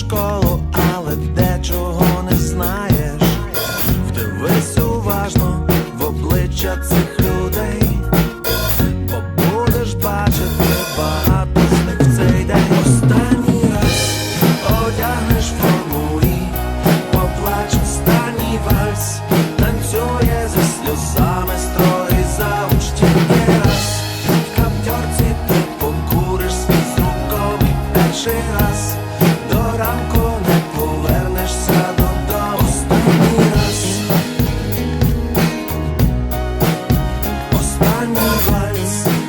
школу, але дечого не знаєш. Вдивись уважно в обличчя. Andernfalls.